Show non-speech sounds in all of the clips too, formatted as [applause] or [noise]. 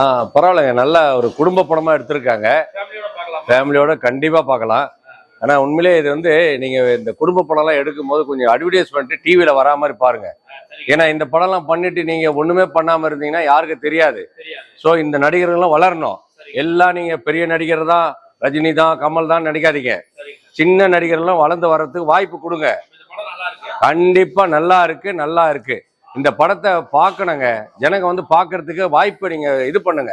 ஆ பரவாயில்லைங்க. நல்ல ஒரு குடும்ப படமா எடுத்திருக்காங்க. ஃபேமிலியோட கண்டிப்பா பார்க்கலாம். ஆனா உண்மையிலே இது வந்து நீங்க இந்த குடும்ப படம்லாம் எடுக்கும் போது கொஞ்சம் அட்வர்டைஸ்மெண்ட் டிவியில வரா மாதிரி பாருங்க. ஏன்னா இந்த படம்லாம் பண்ணிட்டு நீங்க ஒண்ணுமே பண்ணாம இருந்தீங்கன்னா யாருக்கு தெரியாது. ஸோ இந்த நடிகர்கள்லாம் வளரணும். எல்லாம் நீங்க பெரிய நடிகர் தான் ரஜினி தான் கமல் தான் நடிக்காதீங்க. சின்ன நடிகர்லாம் வளர்ந்து வர்றதுக்கு வாய்ப்பு கொடுங்க. கண்டிப்பா நல்லா இருக்கு நல்லா இருக்கு. இந்த படத்தை பார்க்கணுங்க. ஜனங்க வந்து பார்க்கறதுக்கு வாய்ப்பு நீங்க இது பண்ணுங்க.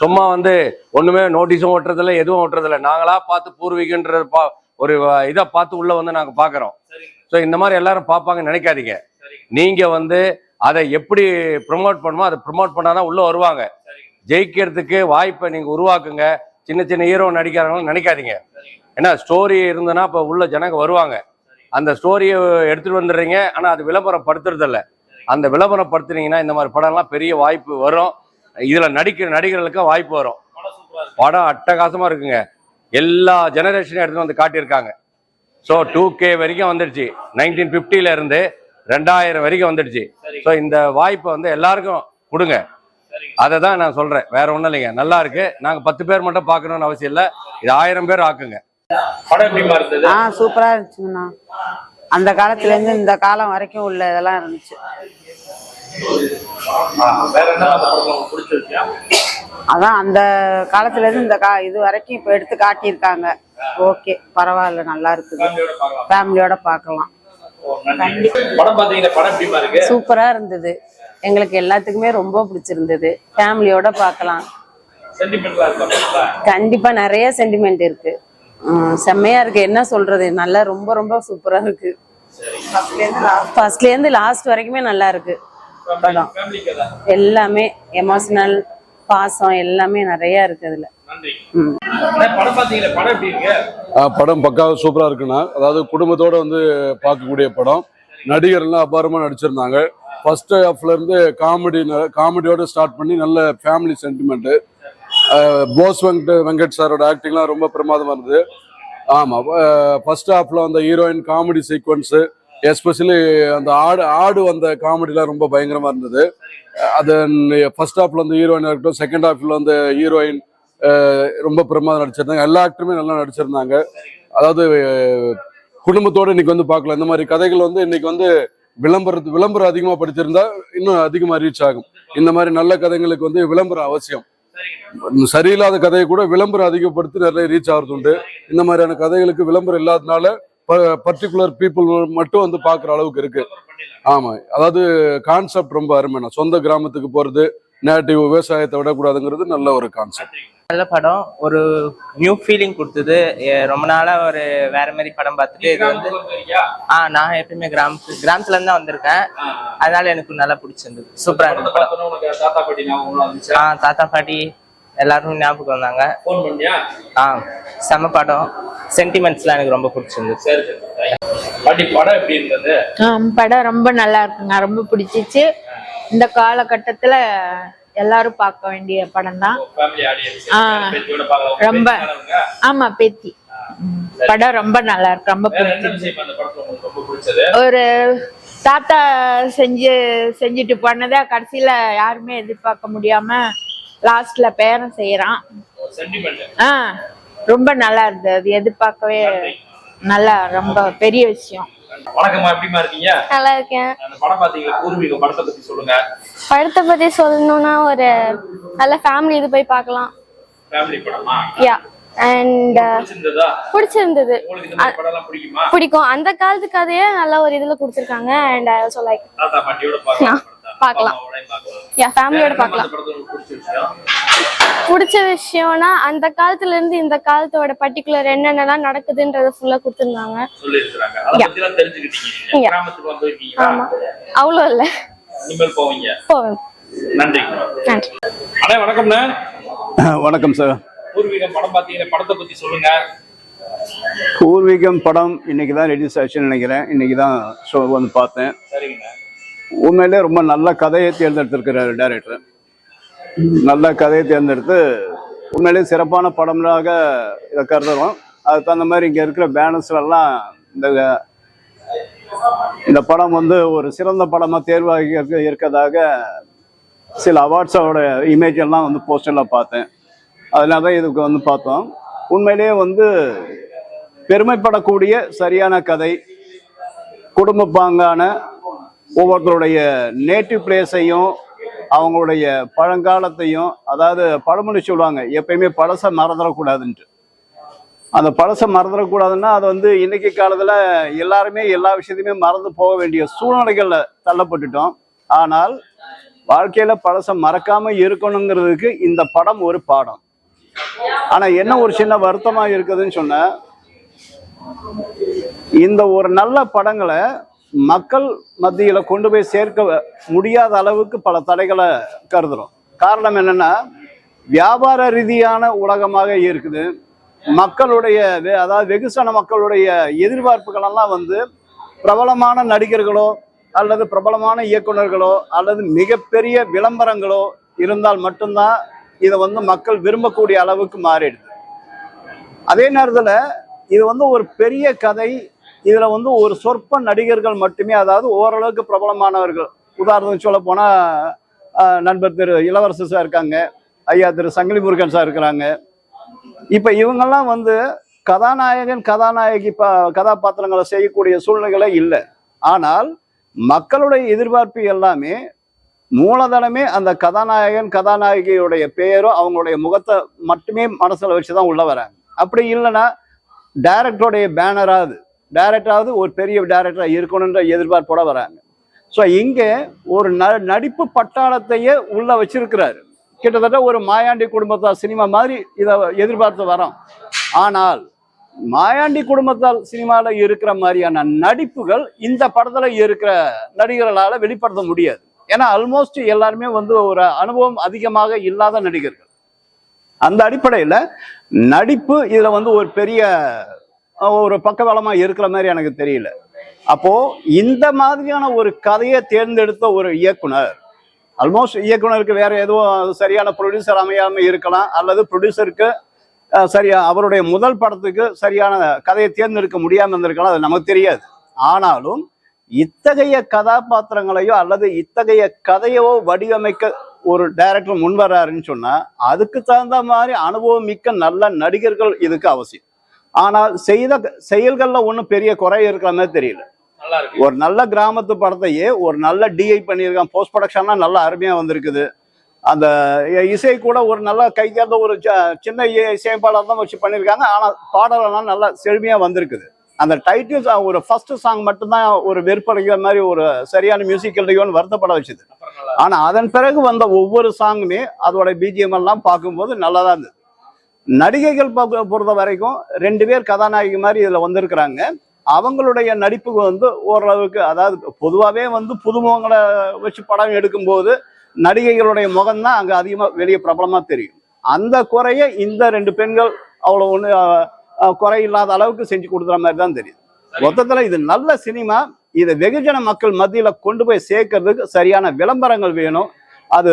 சும்மா வந்து ஒண்ணுமே நோட்டீஸும் ஓட்டுறதில்ல எதுவும் ஓட்டுறதில்ல. நாங்களா பார்த்து பூர்வீகன்ற பா ஒரு இதை பார்த்து உள்ள வந்து நாங்க பார்க்கறோம். சரிங்க. ஸோ இந்த மாதிரி எல்லாரும் பார்ப்பாங்கன்னு நினைக்காதீங்க. நீங்க வந்து அதை எப்படி ப்ரொமோட் பண்ணுமோ அதை ப்ரொமோட் பண்ணாதான் உள்ள வருவாங்க. ஜெயிக்கிறதுக்கு வாய்ப்பை நீங்க உருவாக்குங்க. சின்ன சின்ன ஹீரோ நடிக்கிறாங்கன்னு நினைக்காதீங்க. ஏன்னா ஸ்டோரி இருந்ததுன்னா இப்போ உள்ள ஜனங்க வருவாங்க. அந்த ஸ்டோரியை எடுத்துட்டு வந்துடுறீங்க. ஆனால் அது விளம்பரப்படுத்துறதில்ல. அந்த விளம்பரப்படுத்துனீங்கன்னா இந்த மாதிரி படம்லாம் பெரிய வாய்ப்பு வரும். இதில் நடிக்கிற நடிகர்களுக்கும் வாய்ப்பு வரும். படம் சூப்பரா இருக்கு படம் அட்டகாசமா இருக்குங்க. எல்லா ஜெனரேஷனையும் எடுத்து வந்து காட்டியிருக்காங்க. ஸோ டூ கே வரைக்கும் வந்துடுச்சு. நைன்டீன் ஃபிஃப்டில இருந்து ரெண்டாயிரம் வரைக்கும் வந்துடுச்சு. ஸோ இந்த வாய்ப்பை வந்து எல்லாருக்கும் கொடுங்க. அதை தான் நான் சொல்றேன். வேற ஒன்றும் இல்லைங்க. நல்லா இருக்கு. நாங்கள் பத்து பேர் மட்டும் பார்க்கணும்னு அவசியம் இல்லை. இது ஆயிரம் பேர் ஆக்குங்க. படம் எப்படிமா இருந்தது ஆ சூப்பரா இருந்துச்சுங்கண்ணா. அந்த காலத்துல இருந்து இந்த காலம் வரைக்கும் உள்ள இதெல்லாம் இருந்துச்சு. வேற என்ன அதான் அந்த காலத்துல இருந்து இந்த கா இது வரைக்கும் இப்போ எடுத்து காட்டியிருக்காங்க. ஓகே பரவாயில்ல நல்லா இருக்குது. ஃபேமிலியோட பார்க்கலாம். ஃபேமிலியோட பார்க்கலாம். ஓ, நன்றி. படம் பாத்தீங்கன்னா படம் எப்படிமா இருக்கு? சூப்பரா இருந்தது. எங்களுக்கு எல்லாத்துக்குமே ரொம்ப பிடிச்சிருந்தது. ஃபேமிலியோட பார்க்கலாம். சென்டிமெண்டலா இருக்கா படத்துல? கண்டிப்பா நிறைய சென்டிமெண்ட் இருக்கு. செம்மையா இருக்கு. என்ன சொல்றது? நல்லா ரொம்ப ரொம்ப சூப்பரா இருக்கு. ஃபர்ஸ்ட்ல இருந்து லாஸ்ட் வரைக்குமே நல்லா இருக்கு. படம் ஃபேமிலி கதை எல்லாமே எமோஷனல் பாசம் எல்லாமே நிறைய இருக்கு அதுல. படம் பாத்தீங்களா படம் எப்படி இருக்கு? ஆ, படம் பக்காவா சூப்பரா இருக்குண்ணா. அதாவது குடும்பத்தோட வந்து பார்க்கக்கூடிய படம். நடிகர்லாம் அபாரமா நடிச்சிருந்தாங்க. ஃபர்ஸ்ட் ஹாஃப்ல இருந்து காமெடி காமெடியோட ஸ்டார்ட் பண்ணி நல்ல ஃபேமிலி சென்டிமெண்ட் போஸ் வெங்கட் வெங்கட் சாரோட ஆக்டிங்லாம் ரொம்ப பிரமாதமா இருந்தது. ஆமா ஃபர்ஸ்ட் ஹாஃப்ல அந்த ஹீரோயின் காமெடி சீக்வன்ஸ் எஸ்பெஷலி அந்த ஆடு ஆடு வந்த காமெடிலாம் ரொம்ப பயங்கரமாக இருந்தது. அது ஃபர்ஸ்ட் ஹாஃப்ல வந்து ஹீரோயினாக இருக்கட்டும் செகண்ட் ஹாஃப்ல வந்து ஹீரோயின் ரொம்ப பிரமாதம் நடிச்சிருந்தாங்க. எல்லா ஆக்டருமே நல்லா நடிச்சிருந்தாங்க. அதாவது குடும்பத்தோடு இன்னைக்கு வந்து பார்க்கலாம். இந்த மாதிரி கதைகள் வந்து இன்னைக்கு வந்து விளம்பரத்து விளம்பரம் அதிகமாக படிச்சிருந்தா இன்னும் அதிகமாக ரீச் ஆகும். இந்த மாதிரி நல்ல கதைகளுக்கு வந்து விளம்பரம் அவசியம். சரியில்லாத கதையை கூட விளம்பரம் அதிகப்படுத்தி நிறைய ரீச் ஆகிறது உண்டு இந்த மாதிரியான கதைகளுக்கு விளம்பரம் இல்லாதனால பர்டிகுலர் பீப்புள் மட்டும் வந்து பார்க்குற அளவுக்கு இருக்கு. ஆமா. அதாவது கான்செப்ட் ரொம்ப அருமையான சொந்த கிராமத்துக்கு போறது நேட்டிவ் விவசாயத்தை விடக்கூடாதுங்கிறது நல்ல ஒரு கான்செப்ட் நல்ல படம். ஒரு நியூ ஃபீலிங் கொடுத்தது. ரொம்ப நாளா ஒரு வேற மாதிரி படம் பார்த்துட்டு இது வந்து ஆ நான் எப்பயுமே கிராமத்து கிராமத்துல இருந்து தான் வந்திருக்கேன். அதனால எனக்கு நல்லா பிடிச்சிருந்தது. சூப்பரா இருந்தது. ஆ தாத்தா பாட்டி எல்லாரும் ஞாபகம் வந்தாங்க. ஃபோன் பண்ணியா? ஆ செம படம். சென்டிமெண்ட்ஸ்லாம் எனக்கு ரொம்ப சரி பாட்டி படம் எப்படி இருந்தது? படம் ரொம்ப நல்லா இருக்குங்க. ரொம்ப பிடிச்சிச்சு. இந்த காலகட்டத்துல எல்லாரும் பார்க்க வேண்டிய படம் தான் ரொம்ப. ஆமா பேத்தி. படம் ரொம்ப நல்லா இருக்கு. ரொம்ப ஒரு தாத்தா செஞ்சு செஞ்சுட்டு போனதை கடைசியில யாருமே எதிர்பார்க்க முடியாம லாஸ்ட்ல பேரன் செய்யறான் ஆ ரொம்ப நல்லா இருந்தது. அது எதிர்பார்க்கவே நல்லா ரொம்ப பெரிய விஷயம். வணக்கம்மா எப்படிமா இருக்கீங்க? நல்லா இருக்கேன். அந்த படம் பாத்தீங்களா பூர்வீகம் படத்தை பத்தி சொல்லுங்க. படத்தை பத்தி சொல்லணும்னா ஒரு நல்ல ஃபேமிலி இது போய் பார்க்கலாம். ஃபேமிலி படமா? யா அண்ட் பிடிச்சிருந்ததா? பிடிச்சிருந்தது. உங்களுக்கு இந்த மாதிரி படம் எல்லாம் பிடிக்குமா? பிடிக்கும். அந்த காலத்து கதையே நல்ல ஒரு இதுல கொடுத்துருக்காங்க. அண்ட் ஸோ லைக் தாத்தா பாட்டியோட பார்க்கலாம். பார்க்கலாம். யா ஃபேமிலியோட வேற என்னம்மா பார்க்கலாம். பிடிச்ச விஷயம்? பிடிச்ச விஷயம்னா அந்த காலத்துல இருந்து இந்த காலத்தோட பர்டிகுலர் என்னென்னலாம் நடக்குதுன்றத ஃபுல்லா கொடுத்துருந்தாங்க. ஆமா. அவ்வளோ இல்ல. போவேன் நன்றி. நன்றி. அண்ணே வணக்கம்ண்ணே. [laughs] வணக்கம் சார் பூர்வீகம் படம் பாத்தீங்கன்னா படத்தை பத்தி சொல்லுங்க. பூர்வீகம் படம் இன்னைக்கு தான் ரிலீஸ் ஆச்சுன்னு நினைக்கிறேன். இன்னைக்கு தான் ஷோ வந்து பார்த்தேன். சரிங்கண்ணே. உண்மையிலே ரொம்ப நல்ல கதையை தேர்ந்தெடுத்திருக்கிறார் டைரக்டர் நல்ல கதையை தேர்ந்தெடுத்து உண்மையிலே சிறப்பான படம்லாக இதை கருதுறோம். அதுக்கு தகுந்த மாதிரி இங்கே இருக்கிற பேனர்ஸ்லாம் இந்த இந்த படம் வந்து ஒரு சிறந்த படமாக தேர்வாகி இருக்கிறதாக இருக்கதாக சில அவார்ட்ஸோட இமேஜ் எல்லாம் வந்து போஸ்டரில் பார்த்தேன். அதனால தான் இதுக்கு வந்து பார்த்தோம். உண்மையிலேயே வந்து பெருமைப்படக்கூடிய சரியான கதை குடும்ப பாங்கான ஒவ்வொருத்தருடைய நேட்டிவ் பிளேஸையும் அவங்களுடைய பழங்காலத்தையும் அதாவது பழமொழி சொல்லுவாங்க எப்பயுமே பழசை மறந்துடக்கூடாதுன்ட்டு. அந்த பழசை மறந்துடக்கூடாதுன்னா அது வந்து இன்னைக்கு காலத்தில் எல்லாருமே எல்லா விஷயத்தையுமே மறந்து போக வேண்டிய சூழ்நிலைகளில் தள்ளப்பட்டுட்டோம். ஆனால் வாழ்க்கையில் பழசை மறக்காமல் இருக்கணுங்கிறதுக்கு இந்த படம் ஒரு பாடம். ஆனால் என்ன ஒரு சின்ன வருத்தமாக இருக்குதுன்னு சொன்ன இந்த ஒரு நல்ல படங்களை மக்கள் மத்தியில் கொண்டு போய் சேர்க்க முடியாத அளவுக்கு பல தடைகளை கருதுகிறோம் காரணம் என்னென்னா வியாபார ரீதியான உலகமாக இருக்குது. மக்களுடைய அதாவது வெகுசன மக்களுடைய எதிர்பார்ப்புகளெல்லாம் வந்து பிரபலமான நடிகர்களோ அல்லது பிரபலமான இயக்குனர்களோ அல்லது மிகப்பெரிய விளம்பரங்களோ இருந்தால் மட்டும்தான் இதை வந்து மக்கள் விரும்பக்கூடிய அளவுக்கு மாறிடுது. அதே நேரத்தில் இது வந்து ஒரு பெரிய கதை இதுல வந்து ஒரு சொற்ப நடிகர்கள் மட்டுமே அதாவது ஓரளவுக்கு பிரபலமானவர்கள். உதாரணத்துக்கு சொல்ல போனா நண்பர் திரு இளவரசர் சார் இருக்காங்க ஐயா திரு சங்கிலி முருகன் சார் இருக்கிறாங்க. இப்ப இவங்கெல்லாம் வந்து கதாநாயகன் கதாநாயகி ப கதாபாத்திரங்களை செய்யக்கூடிய சூழ்நிலைகளே இல்லை. ஆனால் மக்களுடைய எதிர்பார்ப்பு எல்லாமே மூலதனமே அந்த கதாநாயகன் கதாநாயகியுடைய பெயரும் அவங்களுடைய முகத்தை மட்டுமே மனசில் வச்சு தான் உள்ள வராங்க. அப்படி இல்லைன்னா டைரக்டருடைய பேனராது டைரக்டராவது ஒரு பெரிய டைரக்டரா இருக்கணுன்ற எதிர்பார்ப்போட வராங்க. ஸோ இங்கே ஒரு ந நடிப்பு பட்டாளத்தையே உள்ள வச்சிருக்கிறாரு. கிட்டத்தட்ட ஒரு மாயாண்டி குடும்பத்தார் சினிமா மாதிரி இதை எதிர்பார்த்து வரோம் ஆனால் மாயாண்டி குடும்பத்தால் சினிமாவில் இருக்கிற மாதிரியான நடிப்புகள் இந்த படத்தில் இருக்கிற நடிகர்களால வெளிப்படுத்த முடியாது. ஏன்னா ஆல்மோஸ்ட் எல்லாருமே வந்து ஒரு அனுபவம் அதிகமாக இல்லாத நடிகர்கள். அந்த அடிப்படையில் நடிப்பு இதில் வந்து ஒரு பெரிய ஒரு பக்கபலமா இருக்கிற மாதிரி எனக்கு தெரியல. அப்போ இந்த மாதிரியான ஒரு கதையை தேர்ந்தெடுத்த ஒரு இயக்குனர் ஆல்மோஸ்ட் இயக்குனருக்கு வேற எதுவும் சரியான ப்ரொடியூசர் அமையாம இருக்கலாம் அல்லது ப்ரொடியூசருக்கு சரியா அவருடைய முதல் படத்துக்கு சரியான கதையை தேர்ந்தெடுக்க முடியாமல் இருந்திருக்கலாம் அது நமக்கு தெரியாது. ஆனாலும் இத்தகைய கதாபாத்திரங்களையோ அல்லது இத்தகைய கதையோ வடிவமைக்க ஒரு டைரக்டர் முன்வர்றாருன்னு சொன்னா அதுக்கு தகுந்த மாதிரி அனுபவம் மிக்க நல்ல நடிகர்கள் இதுக்கு அவசியம். ஆனால் செய்த செயல்கள்ல ஒன்றும் பெரிய குறை இருக்கிற மாதிரி தெரியல. நல்லா ஒரு நல்ல கிராமத்து படத்தையே ஒரு நல்ல டிஐ பண்ணியிருக்கான். போஸ்ட் ப்ரொடக்ஷன்லாம் நல்லா அருமையா வந்திருக்குது. அந்த இசை கூட ஒரு நல்ல கைக்கார்ந்த ஒரு சின்ன இசையமைப்பாளர் தான் வச்சு பண்ணியிருக்காங்க. ஆனால் பாடலெல்லாம் நல்லா செழுமையா வந்திருக்குது. அந்த டைட்டில் ஒரு ஃபர்ஸ்ட் சாங் மட்டும்தான் ஒரு வெறுப்படைக்கிற மாதிரி ஒரு சரியான மியூசிக் இல்லையோன்னு வருத்தப்பட வச்சுது. அப்புறம் நல்லா ஆனா அதன் பிறகு வந்த ஒவ்வொரு சாங்குமே அதோட பிஜிஎம் எல்லாம் பார்க்கும்போது நல்லதா இருந்தது. நடிகைகள் பொறுத்த வரைக்கும் ரெண்டு பேர் கதாநாயகி மாதிரி இதுல வந்திருக்கிறாங்க. அவங்களுடைய நடிப்பு வந்து ஓரளவுக்கு அதாவது பொதுவாகவே வந்து புதுமுகங்களை வச்சு படம் எடுக்கும்போது நடிகைகளுடைய முகம்தான் அங்க அதிகமா வெளியே பிரபலமா தெரியும். அந்த குறைய இந்த ரெண்டு பெண்கள் அவ்வளவு ஒண்ணு அஹ், குறை இல்லாத அளவுக்கு செஞ்சு கொடுக்குற மாதிரி தான் தெரியுது. மொத்தத்துல இது நல்ல சினிமா. இதை வெகுஜன மக்கள் மத்தியில கொண்டு போய் சேர்க்கறதுக்கு சரியான விளம்பரங்கள் வேணும். அது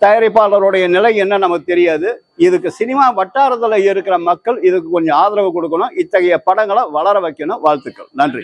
தயாரிப்பாளருடைய நிலை என்ன நமக்கு தெரியாது. இதுக்கு சினிமா வட்டாரத்துல இருக்கிற மக்கள் இதுக்கு கொஞ்சம் ஆதரவு கொடுக்கணும். இத்தகைய படங்களை வளர வைக்கணும். வாழ்த்துக்கள். நன்றி.